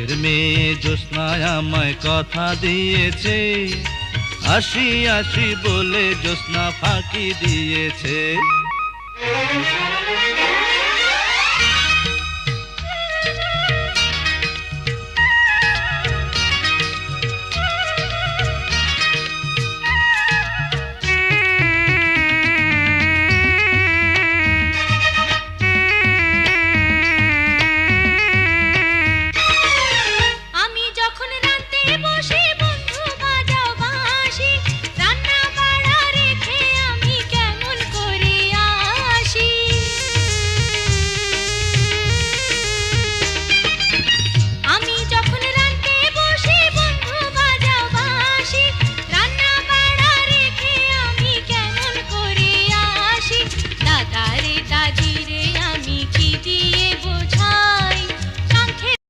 কাছের মেয়ে জ্যোৎস্নায় আমায় কথা দিয়েছে। আসি আসি বলে জ্যোৎস্না ফাঁকি দিয়েছে।